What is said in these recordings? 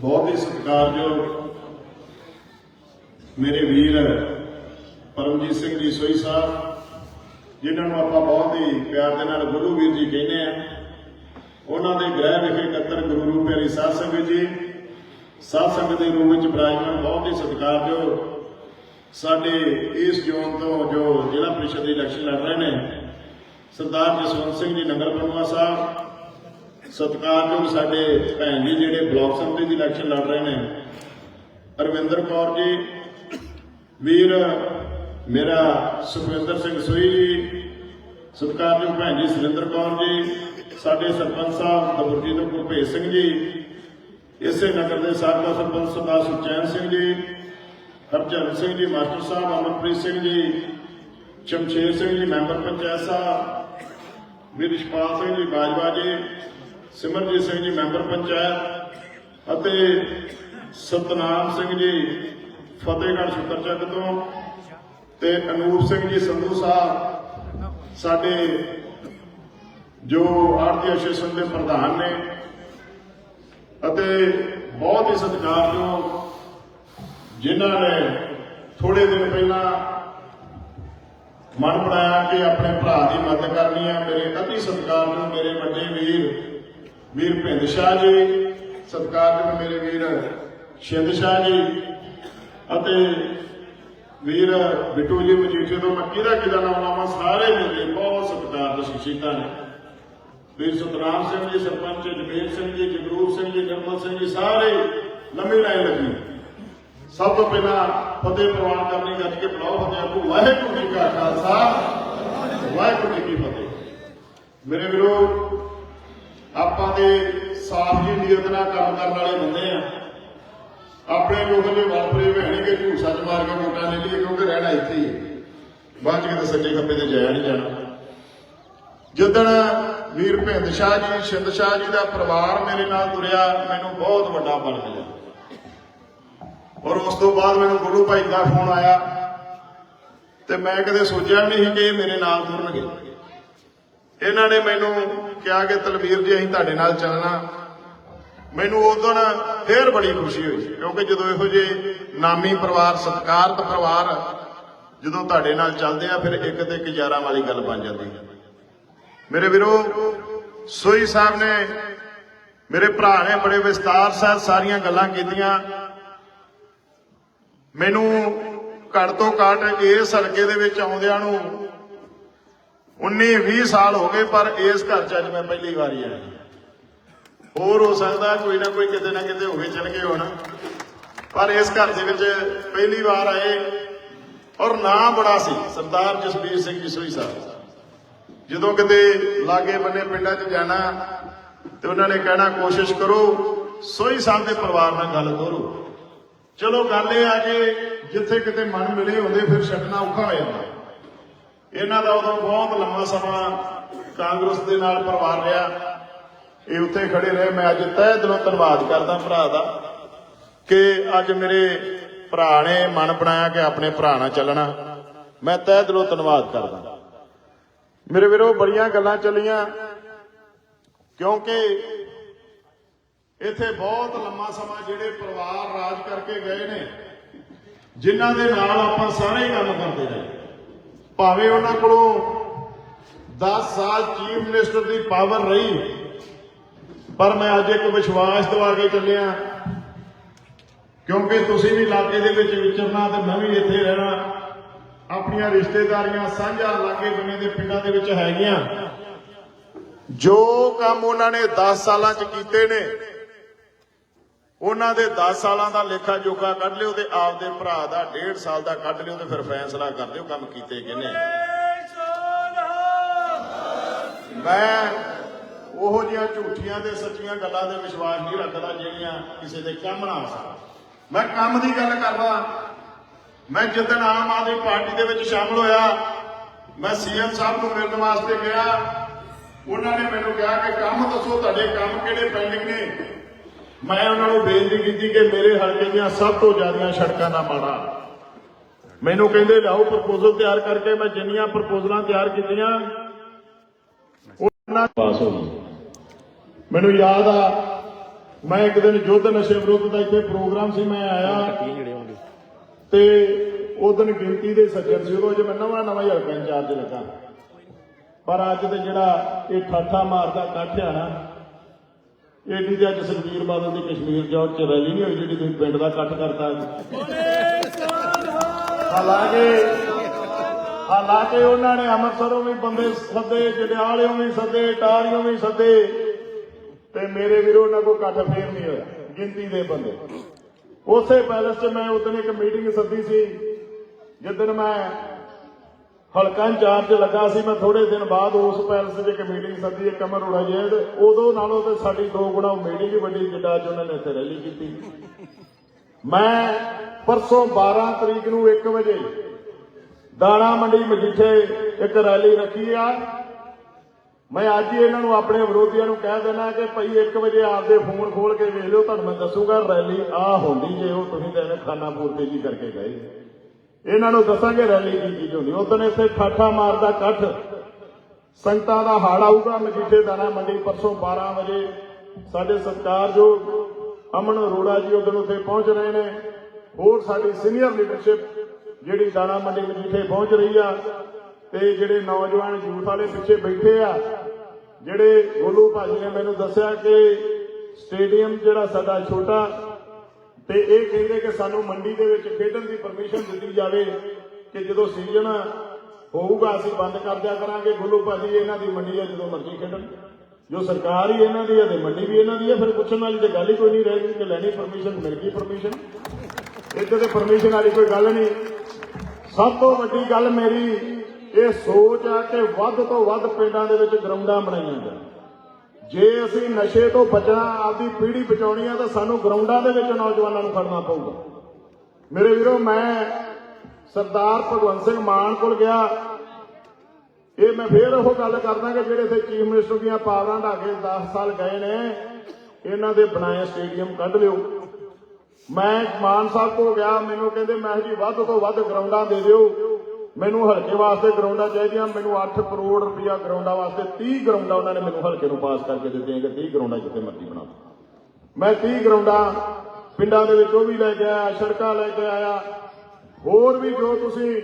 ਬਹੁਤ ਹੀ ਸਤਿਕਾਰਯੋਗ ਮੇਰੇ ਵੀਰ ਪਰਮਜੀਤ ਸਿੰਘ ਜੀ ਸੋਈ ਸਾਹਿਬ, ਜਿਨ੍ਹਾਂ ਨੂੰ ਆਪਾਂ ਬਹੁਤ ਹੀ ਪਿਆਰ ਦੇ ਨਾਲ ਗੁਰੂ ਵੀਰ ਜੀ ਕਹਿੰਦੇ ਆ। ਉਹਨਾਂ ਦੇ ਗ੍ਰਹਿ ਵਿਖੇ ਇਕੱਤਰ ਗੁਰੂ ਰੂਪ ਪਿਆਰੀ ਸਾਧ ਸੰਗਤ ਜੀ, ਸਾਧ ਸੰਗਤ ਦੇ ਰੂਪ ਵਿੱਚ ਬਿਰਾਜਮਾਨ, ਬਹੁਤ ਹੀ ਸਤਿਕਾਰਯੋਗ ਸਾਡੇ ਇਸ ਜ਼ੋਨ ਤੋਂ ਜੋ ਜ਼ਿਲ੍ਹਾ ਪ੍ਰੀਸ਼ਦ ਦੀ ਇਲੈਕਸ਼ਨ ਲੜ ਰਹੇ ਨੇ, ਸਰਦਾਰ ਜਸਵੰਤ ਸਿੰਘ ਜੀ, ਨਗਰ ਪ੍ਰਮੁਖਾ ਸਾਹਿਬ ਸਤਿਕਾਰਯੋਗ ਸਾਡੇ ਭੈਣ ਜੀ ਜਿਹੜੇ ਬਲਾਕ ਸੰਮਤੀ ਦੀ ਇਲੈਕਸ਼ਨ ਲੜ ਰਹੇ ਨੇ। ਅਰਵਿੰਦਰ ਕੌਰ ਜੀ, ਵੀਰ, ਮੇਰਾ ਸੁਖਵਿੰਦਰ ਸਿੰਘ ਸੋਈ ਜੀ ਸਤਿਕਾਰਯੋਗ ਭੈਣ ਜੀ ਸੁਰਿੰਦਰ ਕੌਰ ਜੀ, ਸਾਡੇ ਸਰਪੰਚ ਸਾਹਿਬ ਦਬੁਰਜੀ ਤੋਂ ਗੁਰਭੇਜ ਸਿੰਘ ਜੀ, ਇਸੇ ਨਗਰ ਦੇ ਸਾਬਕਾ ਸਰਪੰਚ ਸਰਦਾਰ ਸੁਚੈਨ ਸਿੰਘ ਜੀ, ਹਰਚਰਨ ਸਿੰਘ ਜੀ, ਮਾਸਟਰ ਸਾਹਿਬ ਅਮਰਪ੍ਰੀਤ ਸਿੰਘ ਜੀ ਸ਼ਮਸ਼ੇਰ ਸਿੰਘ ਜੀ, ਮੈਂਬਰ ਪੰਚਾਇਤ ਸਾਹਿਬ ਵੀਰ ਰਿਸ਼ਪਾਲ ਸਿੰਘ ਜੀ, ਬਾਜਵਾ ਜੀ ਸਿਮਰਜੀਤ ਸਿੰਘ ਜੀ ਮੈਂਬਰ ਪੰਚਾਇਤ ਅਤੇ ਸਤਨਾਮ ਸਿੰਘ ਜੀ ਫਤਿਹਗੜ੍ਹ ਸ਼ੁਕਰਚੱਕ ਤੋਂ ਤੇ ਅਨੂਪ ਸਿੰਘ ਜੀ ਸੰਧੂ ਸਾਹਿਬ, ਸਾਡੇ ਜੋ ਆਰਤੀ ਐਸੋਸੀਏਸ਼ਨ ਦੇ ਪ੍ਰਧਾਨ ਨੇ ਅਤੇ ਬਹੁਤ ਹੀ ਸਤਿਕਾਰਯੋਗ ਜਿਨ੍ਹਾਂ ਨੇ ਥੋੜੇ ਦਿਨ ਪਹਿਲਾਂ ਮਨ ਬਣਾਇਆ ਕਿ ਆਪਣੇ ਭਰਾ ਦੀ ਮਦਦ ਕਰਨੀ ਹੈ ਮੇਰੇ ਅਤੀ ਸਤਿਕਾਰਯੋਗ ਮੇਰੇ ਵੱਡੇ ਵੀਰ ਵੀਰ ਭਿੰਦ ਸ਼ਾਹ ਜੀ ਸਤਿਕਾਰਯੋਗ ਮੇਰੇ ਵੀਰ ਸ਼ਿੰਦ ਸ਼ਾਹ ਜੀ ਅਤੇ ਵੀਰ ਬਿੱਟੂ ਜੀ ਮਜੀਠੇ ਤੋਂ ਮੈਂ ਕਿਹਦਾ ਕਿਹਦਾ ਨਾਮ ਲਾਵਾਂ ਸਾਰੇ ਮੇਰੇ ਬਹੁਤ ਸਤਿਕਾਰਯੋਗ ਸ਼ਖਸੀਅਤਾਂ ਨੇ ਵੀਰ ਸਤਨਾਮ ਸਿੰਘ ਜੀ ਸਰਪੰਚ ਜਗਮੇਰ ਸਿੰਘ ਜੀ ਜਗਰੂਪ ਸਿੰਘ ਜੀ ਨਿਰਮਲ ਸਿੰਘ ਜੀ ਸਾਰੇ ਲੰਮੀ ਲਾਈਨ ਲੱਗੀ ਸਭ ਤੋਂ ਪਹਿਲਾਂ ਫਤਿਹ ਪ੍ਰਵਾਨ ਕਰਨੀ ਗੱਜ ਕੇ ਬੁਲਾਓ ਫਤਿਹ ਆਖੋ ਵਾਹਿਗੁਰੂ ਜੀ ਕਾ ਖਾਲਸਾ ਵਾਹਿਗੁਰੂ ਜੀ ਕੀ ਫਤਿਹ ਮੇਰੇ ਵੀਰੋ ਆਪਾਂ ਦੇ ਸਾਫ਼ ਜੀ ਨੀਅਤ ਨਾਲ ਕੰਮ ਕਰਨ ਵਾਲੇ ਬੰਦੇ ਆ। ਆਪਣੇ ਲੋਕ ਦੇ ਵਾਪਰੇ ਵਹਿਣਗੇ ਝੂਠ ਸੱਚ ਮਾਰ ਕੇ ਵੋਟਾਂ ਲੈ ਲਈਏ ਕਿਉਂਕਿ ਰਹਿਣਾ ਇੱਥੇ ਹੀ ਹੈ ਬਾਅਦ ਕਿਤੇ ਸੱਜੇ ਖੱਬੇ ਤੇ ਜਾਇਆ ਨਹੀਂ ਜਾਣਾ। ਜਿੱਦਣ ਵੀਰ ਭਿੰਦ ਸ਼ਾਹ ਜੀ, ਸ਼ਿੰਦ ਸ਼ਾਹ ਜੀ ਦਾ ਪਰਿਵਾਰ ਮੇਰੇ ਨਾਲ ਤੁਰਿਆ, ਮੈਨੂੰ ਬਹੁਤ ਵੱਡਾ ਬਲ ਮਿਲਿਆ। ਔਰ ਉਸ ਤੋਂ ਬਾਅਦ ਮੈਨੂੰ ਗੁਰੂ ਭਾਈ ਦਾ ਫੋਨ ਆਇਆ, ਤੇ ਮੈਂ ਕਦੇ ਸੋਚਿਆ ਨਹੀਂ ਸੀ ਕਿ ਇਹ ਮੇਰੇ ਨਾਲ ਤੁਰਨਗੇ। ਇਹਨਾਂ ਨੇ ਮੈਨੂੰ ਕਿਹਾ ਕਿ ਤਲਵੀਰ ਜੀ, ਅਸੀਂ ਤੁਹਾਡੇ ਨਾਲ ਚੱਲਣਾ। ਮੈਨੂੰ ਉਦੋਂ ਫੇਰ ਬੜੀ ਖੁਸ਼ੀ ਹੋਈ, ਕਿਉਂਕਿ ਜਦੋਂ ਇਹੋ ਜਿਹੇ ਨਾਮੀ ਪਰਿਵਾਰ, ਸਤਿਕਾਰਤ ਪਰਿਵਾਰ ਜਦੋਂ ਤੁਹਾਡੇ ਨਾਲ ਚੱਲਦੇ ਆ, ਫਿਰ ਇੱਕ ਤੇ ਗੁਜ਼ਾਰਾ ਵਾਲੀ ਗੱਲ ਬਣ ਜਾਂਦੀ ਹੈ। ਮੇਰੇ ਵੀਰੋ, ਸੋਈ ਸਾਹਿਬ ਨੇ, ਮੇਰੇ ਭਰਾ ਨੇ ਬੜੇ ਵਿਸਤਾਰ ਸਹਿਤ ਸਾਰੀਆਂ ਗੱਲਾਂ ਕੀਤੀਆਂ। ਮੈਨੂੰ ਘੱਟ ਤੋਂ ਘੱਟ ਇਸ ਹਲਕੇ ਦੇ ਵਿੱਚ ਆਉਂਦਿਆਂ ਨੂੰ 19 20 ਸਾਲ ਹੋ ਗਏ, ਪਰ ਇਸ ਘਰ ਚ ਅੱਜ ਮੈਂ ਪਹਿਲੀ ਵਾਰੀ ਆਇਆ। ਹੋਰ ਹੋ ਸਕਦਾ ਕੋਈ ਨਾ ਕੋਈ ਕਿਤੇ ਨਾ ਕਿਤੇ ਹੋਵੇ ਚਲ ਗਏ ਹੋਣ। ਪਰ ਇਸ ਘਰ ਦੇ ਵਿੱਚ ਪਹਿਲੀ ਵਾਰ ਆਏ, ਔਰ ਨਾਂ ਬੜਾ ਸੀ, ਸਰਦਾਰ ਜਸਬੀਰ ਸਿੰਘ ਜੀ ਸੋਈ ਸਾਹਿਬ। ਜਦੋਂ ਕਿਤੇ ਲਾਗੇ ਬੰਨੇ ਪਿੰਡਾਂ 'ਚ ਜਾਣਾ, ਤੇ ਉਹਨਾਂ ਨੇ ਕਹਿਣਾ, ਕੋਸ਼ਿਸ਼ ਕਰੋ, ਸੋਈ ਸਾਹਿਬ ਦੇ ਪਰਿਵਾਰ ਨਾਲ ਗੱਲ ਕਰੋ। ਚਲੋ ਗੱਲ ਇਹ ਆ ਕਿ ਜਿੱਥੇ ਕਿਤੇ ਮਨ ਮਿਲੇ ਹੁੰਦੇ ਫਿਰ ਛੱਡਣਾ ਔਖਾ ਹੋ ਜਾਂਦਾ। ਇਹਨਾਂ ਦਾ ਉਦੋਂ ਬਹੁਤ ਲੰਮਾ ਸਮਾਂ ਕਾਂਗਰਸ ਦੇ ਨਾਲ ਪਰਿਵਾਰ ਰਿਹਾ। ਇਹ ਉੱਥੇ ਖੜੇ ਰਹੇ। ਮੈਂ ਅੱਜ ਤਹਿ ਦਿਲੋਂ ਧੰਨਵਾਦ ਕਰਦਾ ਭਰਾ ਦਾ ਕਿ ਅੱਜ ਮੇਰੇ ਭਰਾ ਨੇ ਮਨ ਬਣਾਇਆ ਕਿ ਆਪਣੇ ਭਰਾ ਨਾਲ ਚੱਲਣਾ। ਮੈਂ ਤਹਿ ਦਿਲੋਂ ਧੰਨਵਾਦ ਕਰਦਾ। ਮੇਰੇ ਵੀਰੋ, ਬੜੀਆਂ ਗੱਲਾਂ ਚੱਲੀਆਂ, ਕਿਉਂਕਿ ਇੱਥੇ ਬਹੁਤ ਲੰਮਾ ਸਮਾਂ ਜਿਹੜੇ ਪਰਿਵਾਰ ਰਾਜ ਕਰਕੇ ਗਏ ਨੇ, ਜਿਨ੍ਹਾਂ ਦੇ ਨਾਲ ਆਪਾਂ ਸਾਰੇ ਹੀ ਕੰਮ ਕਰਦੇ ਰਹੇ। ਭਾਵੇਂ ਉਹਨਾਂ ਕੋਲੋਂ 10 ਸਾਲ ਚੀਫ ਮਿਨਿਸਟਰ ਦੀ ਪਾਵਰ ਰਹੀ, ਪਰ ਮੈਂ ਅੱਜ ਇੱਕ ਵਿਸ਼ਵਾਸ ਦਿਵਾ ਕੇ ਚੱਲਿਆ, ਕਿਉਂਕਿ ਤੁਸੀਂ ਵੀ ਇਲਾਕੇ ਦੇ ਵਿੱਚ ਵਿਚਰਨਾ ਤੇ ਮੈਂ ਵੀ ਇੱਥੇ ਰਹਿਣਾ, ਆਪਣੀਆਂ ਰਿਸ਼ਤੇਦਾਰੀਆਂ ਸਾਂਝਾ ਲਾਗੇ ਬੰਨੇ ਦੇ ਪਿੰਡਾਂ ਦੇ ਵਿੱਚ ਹੈਗੀਆਂ। ਜੋ ਕੰਮ ਉਹਨਾਂ ਨੇ 10 ਸਾਲਾਂ 'ਚ ਕੀਤੇ ਨੇ ਉਹਨਾਂ ਦੇ 10 ਸਾਲਾਂ ਦਾ ਲੇਖਾ ਜੋਖਾ ਕੱਢ ਲਿਓ ਤੇ ਆਪਦੇ ਭਰਾ ਦਾ 1.5 ਸਾਲ ਦਾ ਕੱਢ ਲਿਓ ਤੇ ਫਿਰ ਫੈਸਲਾ ਕਰ ਲਿਓ ਕੰਮ ਕੀਤੇ ਕਿਨੇ ਮੈਂ ਉਹੋ ਜਿਹੀਆਂ ਝੂਠੀਆਂ ਤੇ ਸੱਚੀਆਂ ਗੱਲਾਂ ਦੇ ਵਿਸ਼ਵਾਸ ਨਹੀਂ ਰੱਖਦਾ ਜਿਹੜੀਆਂ ਕਿਸੇ ਦੇ ਕੰਮ ਨਾ ਆ ਮੈਂ ਕੰਮ ਦੀ ਗੱਲ ਕਰਦਾ। ਮੈਂ ਜਿੱਦਣ ਆਮ ਆਦਮੀ ਪਾਰਟੀ ਦੇ ਵਿੱਚ ਸ਼ਾਮਲ ਹੋਇਆ, ਮੈਂ ਸੀਐਮ ਸਾਹਿਬ ਨੂੰ ਮਿਲਣ ਵਾਸਤੇ ਗਿਆ। ਉਹਨਾਂ ਨੇ ਮੈਨੂੰ ਕਿਹਾ ਕਿ ਕੰਮ ਦੱਸੋ ਤੁਹਾਡੇ ਕੰਮ ਕਿਹੜੇ ਪੈਂਡਿੰਗ ਨੇ? ਮੈਂ ਉਹਨਾਂ ਨੂੰ ਬੇਨਤੀ ਕੀਤੀ ਕਿ ਮੇਰੇ ਹਲਕੇ ਦੀਆਂ ਸਭ ਤੋਂ ਜ਼ਿਆਦੀਆਂ ਸੜਕਾਂ ਦਾ ਮਾੜਾ ਮੈਨੂੰ ਕਹਿੰਦੇ ਲਿਆਓ ਪ੍ਰਪੋਜ਼ਲ ਤਿਆਰ ਕਰਕੇ ਮੈਂ ਜਿੰਨੀਆਂ ਪ੍ਰਪੋਜ਼ਲਾਂ ਤਿਆਰ ਕੀਤੀਆਂ ਉਹਨਾਂ ਪਾਸ ਹੋ ਗਈ ਮੈਨੂੰ ਯਾਦ ਆ ਮੈਂ ਇੱਕ ਦਿਨ ਯੁੱਧ ਨਸ਼ੇ ਵਿਰੁੱਧ ਦਾ ਇੱਥੇ ਪ੍ਰੋਗਰਾਮ ਸੀ ਮੈਂ ਆਇਆ ਤੇ ਉਹ ਦਿਨ ਗਿਣਤੀ ਦੇ ਸੱਜਣ ਸੀ ਉਦੋਂ ਜੇ ਮੈਂ ਨਵਾਂ ਨਵਾਂ ਹੀ ਹਲਕਾ ਇੰਚਾਰਜ ਲੱਗਾ। ਪਰ ਅੱਜ ਤੇ ਜਿਹੜਾ ਇਹ ਠਾਠਾ ਮਾਰਦਾ ਇਕੱਠ ਆ ਨਾ ਏਡੀ ਤੇ ਅੱਜ ਸੁਖਬੀਰ ਬਾਦਲ ਦੀ ਕਸ਼ਮੀਰ ਜੌਟ ਚ ਰੈਲੀ ਨਹੀਂ ਹੋਈ ਜਿਹੜੀ ਤੁਸੀਂ ਪਿੰਡ ਦਾ ਇਕੱਠ ਕਰਤਾ ਹਾਲਾਂਕਿ ਹਾਲਾਂਕਿ ਉਹਨਾਂ ਨੇ ਅੰਮ੍ਰਿਤਸਰੋਂ ਵੀ ਬੰਦੇ ਸੱਦੇ ਜੜਿਆਲਿਓਂ ਵੀ ਸੱਦੇ ਟਾਰੀਓਂ ਵੀ ਸੱਦੇ ਤੇ ਮੇਰੇ ਵੀਰੋ ਉਹਨਾਂ ਕੋ ਇਕੱਠ ਫੇਰ ਨਹੀਂ ਹੋਇਆ, ਗਿਣਤੀ ਦੇ ਬੰਦੇ। ਉਸੇ ਪੈਲਸ 'ਚ ਮੈਂ ਉਦੋਂ ਇੱਕ ਮੀਟਿੰਗ ਸੱਦੀ ਸੀ, ਜਿੱਦਣ ਮੈਂ ਹਲਕਾ ਇੰਚਾਰਜ ਲੱਗਾ ਸੀ, ਮੈਂ ਥੋੜੇ ਦਿਨ ਬਾਅਦ ਉਸ ਪੈਲਸ 'ਚ ਇੱਕ ਮੀਟਿੰਗ ਸੱਦੀ ਇੱਕ ਅਮਰ ਰੋੜਾ ਜੀ ਉਦੋਂ ਨਾਲੋਂ ਤੇ ਸਾਡੀ ਦੋ ਗੁਣਾ ਮੀਟਿੰਗ ਹੀ ਵੱਡੀ ਜਿੱਡਾ ਅੱਜ ਉਹਨਾਂ ਨੇ ਇੱਥੇ ਰੈਲੀ ਕੀਤੀ। ਮੈਂ ਪਰਸੋਂ 12 ਤਰੀਕ ਨੂੰ 1 ਵਜੇ ਦਾਣਾ ਮੰਡੀ ਮਜੀਠੇ ਇੱਕ ਰੈਲੀ ਰੱਖੀ ਆ। ਮੈਂ ਅੱਜ ਹੀ ਇਹਨਾਂ ਨੂੰ ਆਪਣੇ ਵਿਰੋਧੀਆਂ ਨੂੰ ਕਹਿ ਦੇਣਾ ਕਿ ਭਾਈ 1 ਵਜੇ ਆਪਦੇ ਫੋਨ ਖੋਲ ਕੇ ਵੇਖ ਲਿਓ, ਤੁਹਾਨੂੰ ਮੈਂ ਦੱਸੂਗਾ ਰੈਲੀ ਆ ਹੁੰਦੀ ਜੇ ਉਹ ਤੁਸੀਂ ਤਾਂ ਇਹਨੇ ਖਾਨਾ ਪੂਰਤੀ ਜੀ ਕਰਕੇ ਗਏ। ਇਹਨਾਂ ਨੂੰ ਦੱਸਾਂਗੇ ਰੈਲੀ ਦੀ ਚੀਜ਼ ਹੁੰਦੀ। ਉਦੋਂ ਇੱਥੇ ਠਾਠਾ ਮਾਰਦਾ ਇਕੱਠ। ਸੰਗਤਾਂ ਦਾ ਹਾੜ ਆਊਗਾ, ਮਜੀਠੇ ਦਾਣਾ ਮੰਡੀ। ਪਰਸੋਂ 12 ਵਜੇ ਸਾਡੇ ਸਤਿਕਾਰਯੋਗ ਅਮਨ ਅਰੋੜਾ ਜੀ ਉਦੋਂ ਉੱਥੇ ਪਹੁੰਚ ਰਹੇ ਨੇ। ਹੋਰ ਸਾਡੀ ਸੀਨੀਅਰ ਲੀਡਰਸ਼ਿਪ ਜਿਹੜੀ ਦਾਣਾ ਮੰਡੀ, ਮਜੀਠੇ ਪਹੁੰਚ ਰਹੀ ਆ। ਤੇ ਜਿਹੜੇ ਨੌਜਵਾਨ ਯੂਥ ਵਾਲੇ ਪਿੱਛੇ ਬੈਠੇ ਆ, ਜਿਹੜੇ ਗੋਲੂ ਭਾਜੀ ਨੇ ਮੈਨੂੰ ਦੱਸਿਆ ਕਿ ਸਟੇਡੀਅਮ ਜਿਹੜਾ ਸਾਡਾ ਛੋਟਾ ਤੇ ਇਹ ਕਹਿੰਦੇ ਕਿ ਸਾਨੂੰ ਮੰਡੀ ਦੇ ਵਿੱਚ ਖੇਡਣ ਦੀ ਪਰਮਿਸ਼ਨ ਦਿੱਤੀ ਜਾਵੇ ਕਿ ਜਦੋਂ ਸੀਜ਼ਨ ਹੋਊਗਾ, ਅਸੀਂ ਬੰਦ ਕਰ ਦਿਆ ਕਰਾਂਗੇ ਗੁੱਲੂ ਭਾਜੀ, ਇਹਨਾਂ ਦੀ ਮੰਡੀ ਹੈ ਜਦੋਂ ਮਰਜ਼ੀ ਖੇਡਣ। ਜੋ ਸਰਕਾਰ ਹੀ ਇਹਨਾਂ ਦੀ ਹੈ ਤੇ ਮੰਡੀ ਵੀ ਇਹਨਾਂ ਦੀ ਹੈ, ਫਿਰ ਪੁੱਛਣ ਵਾਲੀ ਤੇ ਗੱਲ ਹੀ ਕੋਈ ਨਹੀਂ ਰਹਿ ਗਈ ਕਿ ਲੈਣੀ ਪਰਮਿਸ਼ਨ ਮਿਲ ਗਈ ਪਰਮਿਸ਼ਨ ਇੱਥੇ ਤੇ ਪਰਮਿਸ਼ਨ ਵਾਲੀ ਕੋਈ ਗੱਲ ਨਹੀਂ। ਸਭ ਤੋਂ ਵੱਡੀ ਗੱਲ ਮੇਰੀ, ਇਹ ਸੋਚ ਆ ਕਿ ਵੱਧ ਤੋਂ ਵੱਧ ਪਿੰਡਾਂ ਦੇ ਵਿੱਚ ਗਰਾਊਂਡਾਂ ਬਣਾਈਆਂ ਜਾਣ। ਜੇ ਅਸੀਂ ਨਸ਼ੇ ਤੋਂ ਬਚਣਾ, ਆਪਦੀ ਪੀੜ੍ਹੀ ਬਚਾਉਣੀ ਆ, ਤਾਂ ਸਾਨੂੰ ਗਰਾਊਂਡਾਂ ਦੇ ਵਿੱਚ ਨੌਜਵਾਨਾਂ ਨੂੰ ਖੜਨਾ ਪਊਗਾ। ਮੇਰੇ ਵੀਰੋ, ਮੈਂ ਸਰਦਾਰ ਭਗਵੰਤ ਸਿੰਘ ਮਾਨ ਕੋਲ ਗਿਆ। ਇਹ ਮੈਂ ਫੇਰ ਉਹ ਗੱਲ ਕਰਦਾ ਕਿ ਜਿਹੜੇ ਇੱਥੇ ਚੀਫ ਮਿਨਿਸਟਰ ਦੀਆਂ ਪਾਵਰਾਂ ਢਾ ਕੇ 10 ਸਾਲ ਗਏ ਨੇ, ਇਹਨਾਂ ਦੇ ਬਣਾਏ ਸਟੇਡੀਅਮ ਕੱਢ ਲਿਓ। ਮੈਂ ਮਾਨ ਸਾਹਿਬ ਕੋਲ ਗਿਆ, ਮੈਨੂੰ ਕਹਿੰਦੇ, ਮੈਂ ਜੀ, ਵੱਧ ਤੋਂ ਵੱਧ ਗਰਾਊਂਡਾਂ ਦੇ ਦਿਓ। ਮੈਨੂੰ ਹਲਕੇ ਵਾਸਤੇ ਗਰਾਊਂਡਾਂ ਚਾਹੀਦੀਆਂ, ਮੈਨੂੰ 8 ਕਰੋੜ ਰੁਪਇਆ ਗਰਾਊਂਡਾਂ ਵਾਸਤੇ 30 ਗਰਾਊਂਡਾਂ ਉਹਨਾਂ ਨੇ ਮੈਨੂੰ ਹਲਕੇ ਨੂੰ ਪਾਸ ਕਰਕੇ ਦਿੱਤੀਆਂ ਕਿ 30 ਗਰਾਊਂਡਾਂ ਜਿੱਥੇ ਮਰਜ਼ੀ ਬਣਾ ਮੈਂ 30 ਗਰਾਊਂਡਾਂ ਪਿੰਡਾਂ ਦੇ ਵਿੱਚ ਉਹ ਵੀ ਲੈ ਕੇ ਆਇਆ, ਸੜਕਾਂ ਲੈ ਕੇ ਆਇਆ। ਹੋਰ ਵੀ ਜੋ ਤੁਸੀਂ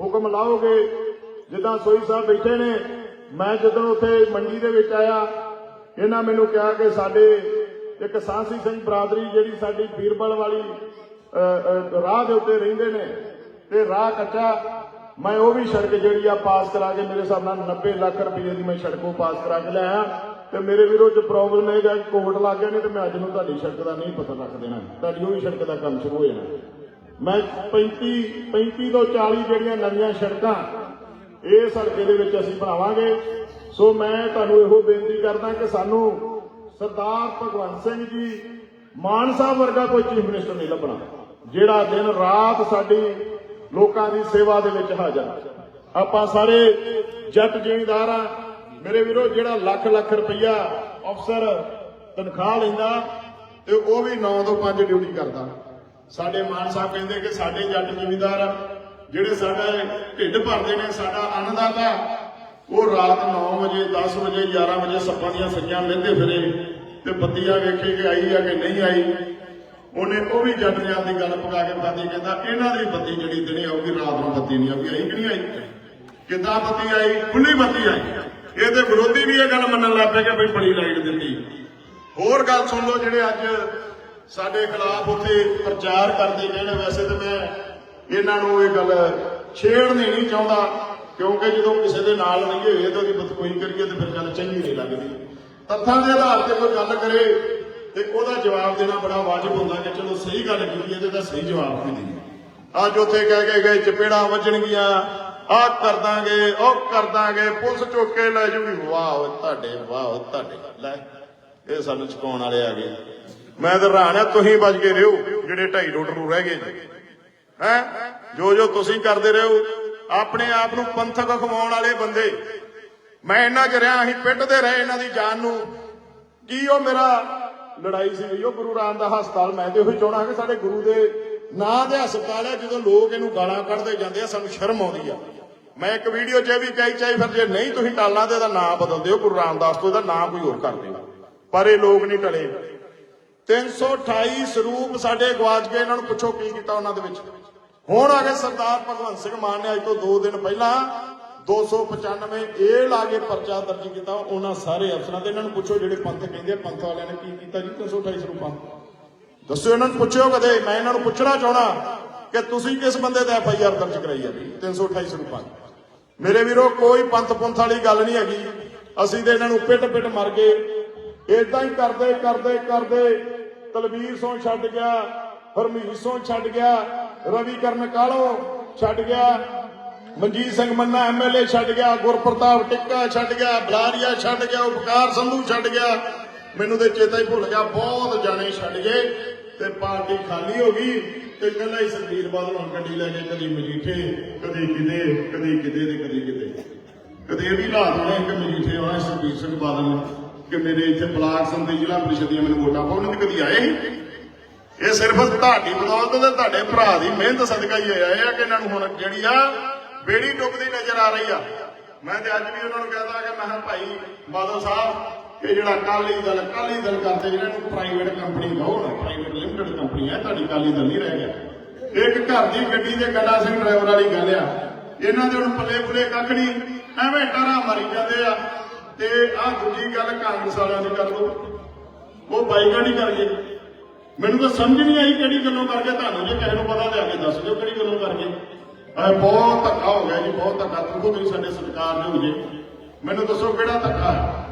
ਹੁਕਮ ਲਾਓਗੇ, ਜਿੱਦਾਂ ਸੋਈ ਸਾਹਿਬ ਬੈਠੇ ਨੇ, ਮੈਂ ਜਦੋਂ ਉੱਥੇ ਮੰਡੀ ਦੇ ਵਿੱਚ ਆਇਆ, ਇਹਨਾਂ ਮੈਨੂੰ ਕਿਹਾ ਕਿ ਸਾਡੇ ਇੱਕ ਸਾਂਸੀ ਸਿੰਘ ਬਰਾਦਰੀ ਜਿਹੜੀ ਸਾਡੀ ਬੀਰਬਲ ਵਾਲੀ ਰਾਹ ਦੇ ਉੱਤੇ ਰਹਿੰਦੇ ਨੇ, ਤੇ ਰਾਹ ਕੱਚਾ ਮੈਂ ਉਹ ਵੀ ਸੜਕ ਜਿਹੜੀ ਆ ਪਾਸ ਕਰਾ ਕੇ ਮੇਰੇ ਹਿਸਾਬ ਨਾਲ 90 ਲੱਖ ਰੁਪਏ ਦੀ ਮੈਂ ਸੜਕੋਂ ਪਾਸ ਕਰਾ ਕੇ ਲਿਆਇਆ ਤੇ ਮੇਰੇ ਵੀਰੋ ਚ ਪ੍ਰੋਬਲਮ ਇਹ ਹੈ ਕੋਰਟ ਲੱਗ ਗਿਆ ਨਹੀਂ ਤੇ ਮੈਂ ਅੱਜ ਨੂੰ ਤੁਹਾਡੀ ਸੜਕ ਦਾ ਨਹੀਂ ਪਤਾ ਰੱਖ ਦੇਣਾ। ਤੁਹਾਡੀ ਉਹ ਵੀ ਸੜਕ ਦਾ ਕੰਮ ਸ਼ੁਰੂ ਹੋ ਜਾਣਾ। ਮੈਂ 35 35 ਤੋਂ 40 ਜਿਹੜੀਆਂ ਨਵੀਆਂ ਸੜਕਾਂ, ਇਹ ਸੜਕੇ ਦੇ ਵਿੱਚ ਅਸੀਂ ਬਣਾਵਾਂਗੇ। ਸੋ ਮੈਂ ਤੁਹਾਨੂੰ ਇਹੋ ਬੇਨਤੀ ਕਰਦਾ ਕਿ ਸਾਨੂੰ ਸਰਦਾਰ ਭਗਵੰਤ ਸਿੰਘ ਜੀ, ਮਾਨ ਸਾਹਿਬ ਵਰਗਾ ਕੋਈ ਚੀਫ ਮਿਨਿਸਟਰ ਨਹੀਂ ਲੱਭਣਾ। ਜਿਹੜਾ ਦਿਨ ਰਾਤ ਸਾਡੀ ਲੋਕਾਂ ਦੀ ਸੇਵਾ ਦੇ ਵਿੱਚ ਹਾਜ਼ਰ ਆਪਾਂ ਸਾਰੇ ਜੱਟ ਜ਼ਿਮੀਂਦਾਰ ਆ ਮੇਰੇ ਵੀਰੋ, ਜਿਹੜਾ ਲੱਖ ਲੱਖ ਰੁਪਈਆ ਅਫਸਰ ਤਨਖਾਹ ਲੈਂਦਾ ਤੇ ਉਹ ਵੀ 9 ਤੋਂ 5 ਡਿਊਟੀ ਕਰਦਾ। ਸਾਡੇ ਮਾਨ ਸਾਹਿਬ ਕਹਿੰਦੇ ਕਿ ਸਾਡੇ ਜੱਟ ਜ਼ਿਮੀਂਦਾਰ ਜਿਹੜੇ ਸਾਡਾ ਢਿੱਡ ਭਰਦੇ ਨੇ, ਸਾਡਾ ਅੰਨਦਾਤਾ, ਉਹ ਰਾਤ 9 ਵਜੇ 10 ਵਜੇ 11 ਵਜੇ ਸੱਪਾਂ ਦੀਆਂ ਸੱਜੀਆਂ ਲੈਂਦੇ ਫਿਰੇ ਤੇ ਬੱਤੀਆਂ ਵੇਖੇ ਕਿ ਆਈ ਆ ਕਿ ਨਹੀਂ ਆਈ। ਉਹਨੇ ਉਹ ਵੀ ਜੱਟ ਰਿਆਂ ਦੀ ਗੱਲ ਪਕਾ ਕੇ ਬਤਾਦੀ ਕਹਿੰਦਾ ਇਹਨਾਂ ਦੀ ਬੱਤੀ ਜਿਹੜੀ ਦਿਨੇ ਆਊਗੀ, ਰਾਤ ਨੂੰ ਬੱਤੀ ਨਹੀਂ ਆਊਗੀ। ਆਈ ਕਿ ਨਹੀਂ ਆਈ? ਕਿੱਦਾਂ ਬੱਤੀ ਆਈ? ਖੁੱਲੀ ਬੱਤੀ ਆਈ। ਇਹਦੇ ਵਿਰੋਧੀ ਵੀ ਇਹ ਗੱਲ ਮੰਨਣ ਲੱਗ ਪਏ ਕਿ ਬਈ ਬੜੀ ਲਾਈਟ ਦਿੱਤੀ। ਹੋਰ ਗੱਲ ਸੁਣ ਲਓ ਜਿਹੜੇ ਅੱਜ ਸਾਡੇ ਖਿਲਾਫ ਉੱਥੇ ਪ੍ਰਚਾਰ ਕਰਦੇ ਗਏ ਵੈਸੇ ਤਾਂ ਮੈਂ ਇਹਨਾਂ ਨੂੰ ਇਹ ਗੱਲ ਛੇੜਨੀ ਨਹੀਂ ਚਾਹੁੰਦਾ, ਕਿਉਂਕਿ ਜਦੋਂ ਕਿਸੇ ਦੇ ਨਾਲ ਰਹੀਏ ਹੋਏ ਤਾਂ ਉਹਦੀ ਬਤਕੋਈ ਕਰੀਏ ਤੇ ਫਿਰ ਗੱਲ ਚੰਗੀ ਨਹੀਂ ਲੱਗਦੀ। ਤੱਥਾਂ ਦੇ ਆਧਾਰ ਤੇ ਕੋਈ ਗੱਲ ਕਰੇ ਤੇ ਉਹਦਾ ਜਵਾਬ ਦੇਣਾ ਬੜਾ ਵਾਜਬ ਹੁੰਦਾ ਕਿ ਚਲੋ ਸਹੀ ਗੱਲ ਕੀਤੀ ਹੈ ਤੇ ਸਹੀ ਜਵਾਬ ਵੀ ਦੇਈਏ ਅੱਜ ਉੱਥੇ ਕਹਿ ਕੇ ਗਏ, ਚਪੇੜਾਂ ਵੱਜਣਗੀਆਂ, ਆਹ ਕਰ ਦਾਂਗੇ, ਉਹ ਕਰ ਦਾਂਗੇ, ਪੁਲਿਸ ਚੁੱਕ ਕੇ ਲੈ ਜੂਗੀ। ਵਾਹ ਤੁਹਾਡੇ ਵਾਹ ਤੁਹਾਡੇ। ਲੈ, ਇਹ ਸਾਨੂੰ ਚੁਕਾਉਣ ਵਾਲੇ ਆ ਗਏ। ਮੈਂ ਤਾਂ ਹੈਰਾਨ ਤੁਸੀਂ ਬਚ ਕੇ ਰਹੋ, ਜਿਹੜੇ ਢਾਈ ਰੋਡ ਨੂੰ ਰਹਿ ਗਏ ਜੀ। ਹੈ? ਜੋ ਜੋ ਤੁਸੀਂ ਕਰਦੇ ਰਹੋ, ਆਪਣੇ ਆਪ ਨੂੰ ਪੰਥਕ ਖਵਾਉਣ ਵਾਲੇ ਬੰਦੇ। ਮੈਂ ਇਹਨਾਂ ਚ ਰਿਹਾ, ਅਸੀਂ ਪਿੱਟਦੇ ਰਹੇ ਇਹਨਾਂ ਦੀ ਜਾਨ ਨੂੰ। ਕੀ ਉਹ ਮੇਰਾ ਲੜਾਈ ਸੀ। ਵੀ ਉਹ ਗੁਰੂ ਰਾਮਦਾਸ ਹਸਪਤਾਲ, ਮੈਂ ਤੇ ਉਹੀ ਚਾਹਣਾ ਕਿ ਸਾਡੇ ਗੁਰੂ ਦੇ ਨਾਂ ਦੇ ਹਸਪਤਾਲ ਹੈ ਜਦੋਂ ਲੋਕ ਇਹਨੂੰ ਗਾਲਾਂ ਕੱਢਦੇ ਜਾਂਦੇ ਆ, ਸਾਨੂੰ ਸ਼ਰਮ ਆਉਂਦੀ ਆ। ਮੈਂ ਇੱਕ ਵੀਡੀਓ 'ਚ ਵੀ ਕਹੀ ਚਾਹੀ, ਫਿਰ ਜੇ ਨਹੀਂ ਤੁਸੀਂ ਟਾਲਣਾ ਤੇ ਇਹਦਾ ਨਾਂ ਬਦਲ ਦਿਓ ਗੁਰੂ ਰਾਮਦਾਸ ਤੋਂ ਇਹਦਾ ਨਾਂ ਕੋਈ ਹੋਰ ਕਰ ਦਿਓ ਪਰ ਇਹ ਲੋਕ ਨਹੀਂ ਟਲੇ। 328 ਸਰੂਪ ਸਾਡੇ ਗਵਾਚ ਗਏ ਇਹਨਾਂ ਨੂੰ ਪੁੱਛੋ ਕੀ ਕੀਤਾ ਉਹਨਾਂ ਦੇ ਵਿੱਚ। ਹੁਣ ਆ ਕੇ ਸਰਦਾਰ ਭਗਵੰਤ ਸਿੰਘ ਮਾਨ ਨੇ, ਅੱਜ ਤੋਂ 2 ਦਿਨ ਪਹਿਲਾਂ 295 ਏ ਲਾ ਕੇ ਪਰਚਾ ਦਰਜ ਕੀਤਾ ਉਹਨਾਂ ਸਾਰੇ ਅਫਸਰਾਂ ਦੇ। ਇਹਨਾਂ ਨੂੰ ਪੁੱਛੋ ਜਿਹੜੇ ਪੰਥ ਕਹਿੰਦੇ ਆ, ਪੰਥ ਵਾਲਿਆਂ ਨੇ ਕੀ ਕੀਤਾ ਜੀ? 328 ਸਰੂਪਾਂ। ਦੱਸੋ ਇਹਨਾਂ ਨੂੰ ਪੁੱਛਿਓ ਕਦੇ ਮੈਂ ਇਹਨਾਂ ਨੂੰ ਪੁੱਛਣਾ ਚਾਹਣਾ ਕਿ ਤੁਸੀਂ ਕਿਸ ਬੰਦੇ ਤੇ ਐਫ ਆਈ ਆਰ ਦਰਜ ਕਰਾਈ ਹੈ 328 ਸਰੂਪਾਂ। ਮੇਰੇ ਵੀਰੋ ਕੋਈ ਪੰਥ ਪੰਥ ਵਾਲੀ ਗੱਲ ਨਹੀਂ ਹੈਗੀ। ਅਸੀਂ ਤੇ ਇਹਨਾਂ ਨੂੰ ਪਿੱਟ ਪਿੱਟ ਮਰ ਗਏ। ਇਦਾਂ ਹੀ ਕਰਦੇ ਕਰਦੇ ਕਰਦੇ ਤਲਵੀਰ ਸੋਂ ਛੱਡ ਗਿਆ ਹਰਮੀਤ ਸੋਂ ਛੱਡ ਗਿਆ ਰਵੀ ਕਰਨ ਕਾਲੋ ਛੱਡ ਗਿਆ ਮਨਜੀਤ ਸਿੰਘ ਮੰਨਾ ਐਮਐਲਏ ਛੱਡ ਗਿਆ, ਗੁਰਪ੍ਰਤਾਪ ਟਿੱਕਾ ਛੱਡ ਗਿਆ, ਬਲਾਰੀਆ ਛੱਡ ਗਿਆ, ਉਪਕਾਰ ਸੰਧੂ ਛੱਡ ਗਿਆ। ਮੈਨੂੰ ਤੇ ਚੇਤਾ ਹੀ ਭੁੱਲ ਗਿਆ, ਬਹੁਤ ਜਾਣੇ ਛੱਡ ਗਏ ਤੇ ਪਾਰਟੀ ਖਾਲੀ ਹੋ ਗਈ ਤੇ ਇਕੱਲਾ ਹੀ ਸੁਖਬੀਰ ਬਾਦਲ ਹੁਣ ਗੱਡੀ ਲੈ ਕੇ ਕਦੀ ਮਜੀਠੇ, ਕਦੀ ਕਿਤੇ ਕਦੀ ਕਿਤੇ ਤੇ ਕਦੀ ਕਿਤੇ। ਕਦੇ ਇਹ ਵੀ ਹਾਲਾਤ ਹੋਣੇ ਕਿ ਮਜੀਠੇ ਆਉਣਾ ਸੁਖਬੀਰ ਸਿੰਘ ਬਾਦਲ ਕਿ ਮੇਰੇ ਇੱਥੇ ਬਲਾਕ ਸੰਧੀ ਜ਼ਿਲ੍ਹਾ ਪ੍ਰੀਸ਼ਦ ਦੀਆਂ ਮੈਨੂੰ ਵੋਟਾਂ ਪਾਉਣ ਤੇ ਕਦੀ ਆਏ ਹੀ ਇਹ ਸਿਰਫ ਤੁਹਾਡੀ ਬਦੌਲਤ ਤੇ ਤੁਹਾਡੇ ਭਰਾ ਦੀ ਮਿਹਨਤ ਸਦਕਾ ਹੀ ਹੋਇਆ ਇਹ ਆ ਕਿ ਇਹਨਾਂ ਨੂੰ ਹੁਣ ਜਿਹੜੀ ਆ ਬੇੜੀ ਡੁੱਬਦੀ ਨਜ਼ਰ ਆ ਰਹੀ ਆ। ਮੈਂ ਤੇ ਅੱਜ ਵੀ ਉਹਨਾਂ ਨੂੰ ਕਹਿੰਦਾ ਕਿ ਮੈਂ ਕਿਹਾ ਭਾਈ ਬਾਦਲ ਸਾਹਿਬ, ਇਹ ਜਿਹੜਾ ਕਾਲੀ ਦਲ ਕਾਲੀ ਦਲ ਕਰਦੇ ਜਿਹਨਾਂ ਨੂੰ ਪ੍ਰਾਈਵੇਟ ਕੰਪਨੀ ਕਹੋ ਨਾ ਪ੍ਰਾਈਵੇਟ ਲਿਮਟਿਡ ਕੰਪਨੀ ਹੈ ਤੁਹਾਡੀ ਕਾਲੀ ਦਲ ਨਹੀਂ ਰਹਿ ਗਿਆ। ਇੱਕ ਘਰ ਦੀ ਗੱਡੀ ਦੇ ਗੱਡਾ ਸਿੰਘ ਡਰਾਈਵਰ ਵਾਲੀ ਗੱਲ ਆ, ਇਹਨਾਂ ਦੇ ਹੁਣ ਪੱਲੇ ਪੁੱਲੇ ਕੱਖ ਨਹੀਂ ਐਵੇਂ ਟਰਾ ਮਾਰੀ ਜਾਂਦੇ ਆ। ਤੇ ਆਹ ਦੂਜੀ ਗੱਲ ਕਾਂਗਰਸ ਵਾਲਿਆਂ ਦੀ ਕਰ ਲਓ। ਉਹ ਬਾਈਕਾਟ ਹੀ ਕਰ ਗਏ ਮੈਨੂੰ ਤਾਂ ਸਮਝ ਨਹੀਂ ਆਈ ਕਿਹੜੀ ਗੱਲੋਂ ਕਰਕੇ, ਤੁਹਾਨੂੰ ਜੇ ਕਿਸੇ ਨੂੰ ਪਤਾ ਤੇ ਆ ਕੇ ਦੱਸ ਦਿਓ ਕਿਹੜੀ ਗੱਲੋਂ ਕਰਕੇ। ਐ ਬਹੁਤ ਧੱਕਾ ਹੋ ਗਿਆ ਜੀ, ਬਹੁਤ ਧੱਕਾ। ਤੁਸੀਂ ਤੁਸੀਂ ਸਾਡੇ ਸਰਕਾਰ ਦੇ ਹੋ ਜੇ ਮੈਨੂੰ ਦੱਸੋ ਕਿਹੜਾ ਧੱਕਾ ਹੈ?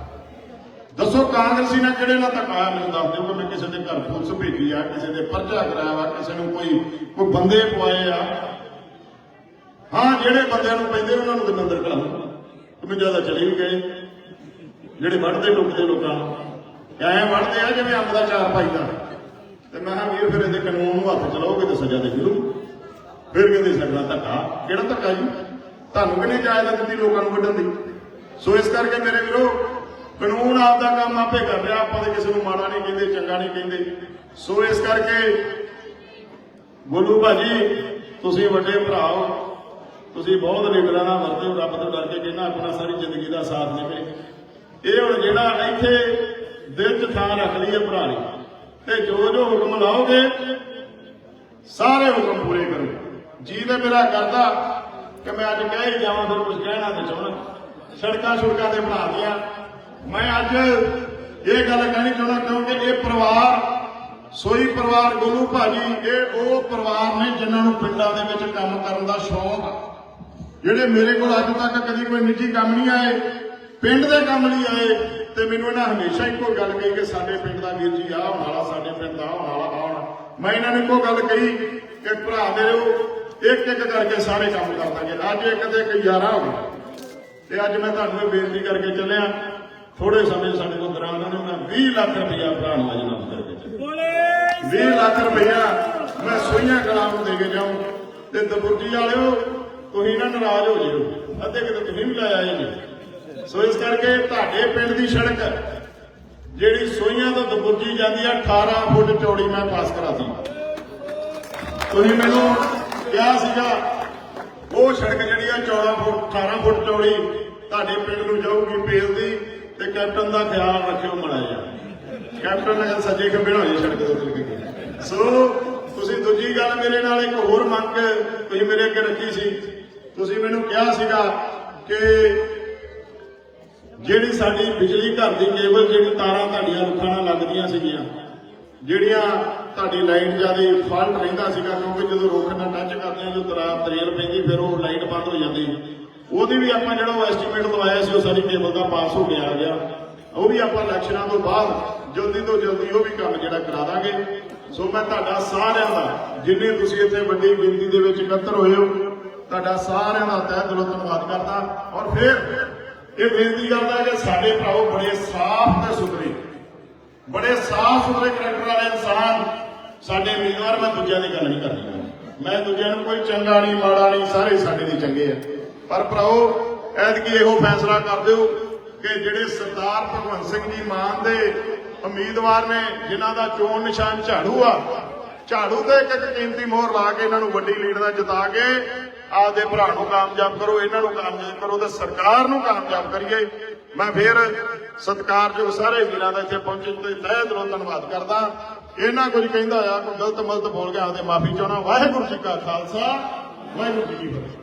ਦੱਸੋ ਕਾਂਗਰਸੀ ਨਾਲ ਕਿਹੜੇ ਨਾਲ ਧੱਕਾ ਹੈ? ਮੈਨੂੰ ਦੱਸ ਦਿਓ ਕਿ ਮੈਂ ਕਿਸੇ ਦੇ ਘਰ ਪੁਲਿਸ ਭੇਜੀ ਆ, ਕਿਸੇ ਦੇ ਪਰਚਾ ਕਰਾਇਆ ਵਾ, ਕਿਸੇ ਨੂੰ ਕੋਈ ਕੋਈ ਬੰਦੇ ਪਵਾਏ ਆ। ਹਾਂ, ਜਿਹੜੇ ਬੰਦਿਆਂ ਨੂੰ ਪੈਂਦੇ, ਉਹਨਾਂ ਨੂੰ ਤਾਂ ਅੰਦਰ ਕਰਾਂ ਤੁਮੇ ਜ਼ਿਆਦਾ ਚਲੇ ਵੀ ਗਏ। ਜਿਹੜੇ ਵੱਢਦੇ, ਲੁੱਟਦੇ ਲੋਕਾਂ ਨੂੰ। ਐਂ ਵੱਢਦੇ ਆ ਜਿਵੇਂ ਅੰਬ ਦਾ ਚਾਰ ਪਾਈਦਾ ਤੇ ਮੈਂ ਕਿਹਾ ਵੀਰ, ਫਿਰ ਇਹਦੇ ਕਾਨੂੰਨ ਨੂੰ ਹੱਥ ਚਲਾਓਗੇ ਤੇ ਸਜ਼ਾ ਦੇ ਮਿਲੂ ਫਿਰ ਕਹਿੰਦੇ ਸਾਡਾ ਧੱਕਾ। ਕਿਹੜਾ ਧੱਕਾ ਜੀ? ਤੁਹਾਨੂੰ ਕਿਹਨੇ ਜਾਇਦਾਦ ਦਿੱਤੀ ਲੋਕਾਂ ਨੂੰ ਵੱਢਣ ਦੀ? ਸੋ ਇਸ ਕਰਕੇ ਮੇਰੇ ਵੀਰੋ, ਕਾਨੂੰਨ ਆਪਦਾ ਕੰਮ ਆਪੇ ਕਰ ਰਿਹਾ, ਆਪਾਂ ਤੇ ਕਿਸੇ ਨੂੰ ਮਾੜਾ ਨਹੀਂ ਕਹਿੰਦੇ, ਚੰਗਾ ਨਹੀਂ ਕਹਿੰਦੇ। ਸੋ ਇਸ ਕਰਕੇ ਬੋਲੂ ਭਾਜੀ, ਤੁਸੀਂ ਵੱਡੇ ਭਰਾ ਹੋ। ਤੁਸੀਂ ਬਹੁਤ ਲੀਡਰਾਂ ਨਾਲ ਵਰਤੇ ਹੋ, ਰੱਬ ਤੋਂ ਡਰ ਕੇ ਕਹਿੰਦਾ ਆਪਣਾ ਸਾਰੀ ਜ਼ਿੰਦਗੀ ਦਾ ਸਾਥ ਦੇਵੇ ਇਹ ਹੁਣ ਜਿਹੜਾ ਇੱਥੇ ਦਿਲ 'ਚ ਥਾਂ ਰੱਖ ਲਈ ਹੈ ਭਰਾ ਨੇ, ਤੇ ਜੋ ਜੋ ਹੁਕਮ ਲਾਓਗੇ, ਸਾਰੇ ਹੁਕਮ ਪੂਰੇ ਕਰੋ। ਜੀ ਤੇ ਮੇਰਾ ਕਰਦਾ ਕਿ ਮੈਂ ਅੱਜ ਕਹਿ ਹੀ ਜਾਵਾਂ ਫਿਰ ਕੁਝ ਕਹਿਣਾ ਤੇ ਚਾਹਣਾ ਸੜਕਾਂ ਸੁੜਕਾਂ ਤੇ ਬਣਾ ਦਿਆਂ ਮੈਂ ਅੱਜ ਇਹ ਗੱਲ ਕਹਿਣੀ ਚਾਹਣਾ ਕਿਉਂਕਿ ਇਹ ਪਰਿਵਾਰ, ਸੋਈ ਪਰਿਵਾਰ ਗੋਲੂ ਭਾਜੀ, ਇਹ ਉਹ ਪਰਿਵਾਰ ਨੇ ਜਿਨ੍ਹਾਂ ਨੂੰ ਪਿੰਡਾਂ ਦੇ ਵਿੱਚ ਕੰਮ ਕਰਨ ਦਾ ਸ਼ੌਕ ਆ। ਜਿਹੜੇ ਮੇਰੇ ਕੋਲ ਅੱਜ ਤੱਕ ਕਦੀ ਕੋਈ ਨਿੱਜੀ ਕੰਮ ਨਹੀਂ ਆਏ, ਪਿੰਡ ਦੇ ਕੰਮ ਲਈ ਆਏ, ਤੇ ਮੈਨੂੰ ਇਹਨਾਂ ਹਮੇਸ਼ਾ ਇੱਕੋ ਗੱਲ ਕਹੀ ਕਿ ਸਾਡੇ ਪਿੰਡ ਦਾ ਵੀਰ ਜੀ ਆਹ ਹੋਣ ਵਾਲਾ, ਸਾਡੇ ਪਿੰਡ ਦਾ ਆਹ ਹੋਣ ਵਾਲਾ ਆਉਣ ਹੋਣਾ ਮੈਂ ਇਹਨਾਂ ਨੇ ਇੱਕੋ ਗੱਲ ਕਹੀ ਕਿ ਭਰਾ ਮੇਰੋ ਇੱਕ ਇੱਕ ਕਰਕੇ ਸਾਰੇ ਕੰਮ ਕਰ ਦਾਂਗੇ। ਅੱਜ ਇੱਕ ਤੇ ਇੱਕ 11 ਹੋ ਤੇ ਅੱਜ ਮੈਂ ਤੁਹਾਨੂੰ ਇਹ ਬੇਨਤੀ ਕਰਕੇ ਚੱਲਿਆ ਥੋੜੇ ਸਮੇਂ ਸਾਡੇ ਕੋਲ ਦੌਰਾਨ ਨੇ ਮੈਂ 20 ਲੱਖ ਰੁਪਇਆ ਭਰਾ ਨੂੰ ਅਜਨਾਮ ਕਰਕੇ ਚੱਲਿਆ। 20 ਲੱਖ ਰੁਪਇਆ ਮੈਂ ਸੋਈਆਂ ਕਲਾਂ ਨੂੰ ਦੇ ਕੇ ਜਾਉਂ ਤੇ ਦਬੁਰਜੀ ਵਾਲਿਓ ਤੁਸੀਂ ਨਾ ਨਾਰਾਜ਼ ਹੋ ਜਿਓ ਅੱਧੇ ਕਿਤੇ ਤੁਸੀਂ ਵੀ ਲੈ ਆਏ ਜੀ। ਸੋ ਇਸ ਕਰਕੇ ਤੁਹਾਡੇ ਪਿੰਡ ਦੀ ਸੜਕ ਜਿਹੜੀ ਸੋਈਆਂ ਤੋਂ ਦਬੁਰਜੀ ਜਾਂਦੀ ਆ 18 ਫੁੱਟ ਚੌੜੀ ਮੈਂ ਪਾਸ ਕਰਾਤੀ। ਤੁਸੀਂ ਮੈਨੂੰ ਕਿਹਾ ਸੀਗਾ। ਉਹ ਸੜਕ ਜਿਹੜੀ ਆ 14 ਫੁੱਟ 18 ਫੁੱਟ ਚੌੜੀ ਤੁਹਾਡੇ ਪਿੰਡ ਨੂੰ ਜਾਊਗੀ ਪੇਲ ਦੀ ਤੇ ਕੈਪਟਨ ਦਾ ਖਿਆਲ ਰੱਖਿਓ ਮੜਾ ਕੈਪਟਨ ਨੇ ਸੱਜੇ ਖੱਬੇ ਨਾਲ ਸੜਕ ਦੇ ਉੱਤੇ ਲੱਗੀ ਸੋ, ਤੁਸੀਂ ਦੂਜੀ ਗੱਲ ਮੇਰੇ ਨਾਲ ਇੱਕ ਹੋਰ ਮੰਗ ਤੁਸੀਂ ਮੇਰੇ ਅੱਗੇ ਰੱਖੀ ਸੀ। ਤੁਸੀਂ ਮੈਨੂੰ ਕਿਹਾ ਸੀਗਾ ਕਿ ਜਿਹੜੀ ਸਾਡੀ ਬਿਜਲੀ ਘਰ ਦੀ ਕੇਬਲ, ਜਿਹੜੀ ਤਾਰਾਂ ਤੁਹਾਡੀਆਂ ਰੁੱਖਾਂ ਨਾਲ ਲੱਗਦੀਆਂ ਸੀਗੀਆਂ, ਜਿਹੜੀਆਂ ਤੁਹਾਡੀ ਲਾਈਟ ਜ਼ਿਆਦਾ ਫਾਲਟ ਰਹਿੰਦਾ ਸੀਗਾ ਕਿਉਂਕਿ ਜਦੋਂ ਰੁੱਖ ਨਾਲ ਟੱਚ ਕਰਦੇ ਆ ਜਦੋਂ ਤਰਾਰ ਤਰੇਲ ਪੈਂਦੀ, ਫਿਰ ਉਹ ਲਾਈਟ ਬੰਦ ਹੋ ਜਾਂਦੀ ਉਹਦੀ ਵੀ ਆਪਾਂ ਜਿਹੜਾ ਐਸਟੀਮੇਟ ਲਵਾਇਆ ਸੀ, ਉਹ ਸਾਡੀ ਕੇਬਲ ਦਾ ਪਾਸ ਹੋ ਗਿਆ, ਆ ਗਿਆ। ਉਹ ਵੀ ਆਪਾਂ ਇਲੈਕਸ਼ਨਾਂ ਤੋਂ ਬਾਅਦ ਜਲਦੀ ਤੋਂ ਜਲਦੀ ਉਹ ਵੀ ਕੰਮ ਜਿਹੜਾ ਕਰਾ ਦਾਂਗੇ। ਸੋ ਮੈਂ ਤੁਹਾਡਾ ਸਾਰਿਆਂ ਦਾ, ਜਿੰਨੇ ਤੁਸੀਂ ਇੱਥੇ ਵੱਡੀ ਗਿਣਤੀ ਦੇ ਵਿੱਚ ਇਕੱਤਰ ਹੋਏ ਹੋ, ਤੁਹਾਡਾ ਸਾਰਿਆਂ ਦਾ ਤਹਿ ਦਿਲੋਂ ਧੰਨਵਾਦ ਕਰਦਾ। ਔਰ ਫਿਰ ਇਹ ਬੇਨਤੀ ਕਰਦਾ ਕਿ ਸਾਡੇ ਭਰਾਓ ਬੜੇ ਸਾਫ਼ ਤੇ ਸੁਥਰੇ, ਬੜੇ ਸਾਫ਼ ਸੁਥਰੇ ਕਰੈਕਟਰ ਵਾਲੇ ਇਨਸਾਨ ਸਾਡੇ ਉਮੀਦਵਾਰ, ਮੈਂ ਦੂਜਿਆਂ ਦੀ ਗੱਲ ਨਹੀਂ ਕਰਨੀ। ਮੈਂ ਦੂਜਿਆਂ ਨੂੰ ਕੋਈ ਚੰਗਾ ਨਹੀਂ, ਮਾੜਾ ਨਹੀਂ, ਸਾਰੇ ਸਾਡੇ ਦੇ ਚੰਗੇ ਆ। ਪਰ ਭਰਾਓ ਐਤਕੀ ਇਹੋ ਫੈਸਲਾ ਕਰ ਦਿਓ ਕਿ ਜਿਹੜੇ ਸਰਦਾਰ ਭਗਵੰਤ ਸਿੰਘ ਜੀ ਮਾਨ ਦੇ ਉਮੀਦਵਾਰ ਨੇ, ਜਿਨ੍ਹਾਂ ਦਾ ਚੋਣ ਨਿਸ਼ਾਨ ਝਾੜੂ ਆ, ਝਾੜੂ ਤੇ ਇੱਕ ਕੀਮਤੀ ਮੋਹਰ ਲਾ ਕੇ ਇਹਨਾਂ ਨੂੰ ਵੱਡੀ ਲੀਡ ਦਾ ਜਿਤਾ ਕੇ ਆਪਦੇ ਭਰਾ ਨੂੰ ਕਾਮਯਾਬ ਕਰੋ, ਇਹਨਾਂ ਨੂੰ ਕਾਮਯਾਬ ਕਰੋ ਤੇ ਸਰਕਾਰ ਨੂੰ ਕਾਮਯਾਬ ਕਰੀਏ। ਮੈਂ ਫੇਰ ਸਤਿਕਾਰਯੋਗ ਸਾਰੇ ਵੀਰਾਂ ਦਾ ਇੱਥੇ ਪਹੁੰਚਣ ਤੇ ਤਹਿ ਦਿਲੋਂ ਧੰਨਵਾਦ ਕਰਦਾ। ਇਹਨਾਂ ਕੁਝ ਕਹਿੰਦਾ ਆ, ਕੋਈ ਗਲਤ ਮਲਤ ਬੋਲ ਗਿਆ ਤੇ ਮਾਫੀ ਚਾਹਣਾ ਵਾਹਿਗੁਰੂ ਜੀ ਕਾ ਖਾਲਸਾ, ਵਾਹਿਗੁਰੂ ਜੀ ਕੀ ਫਤਿਹ।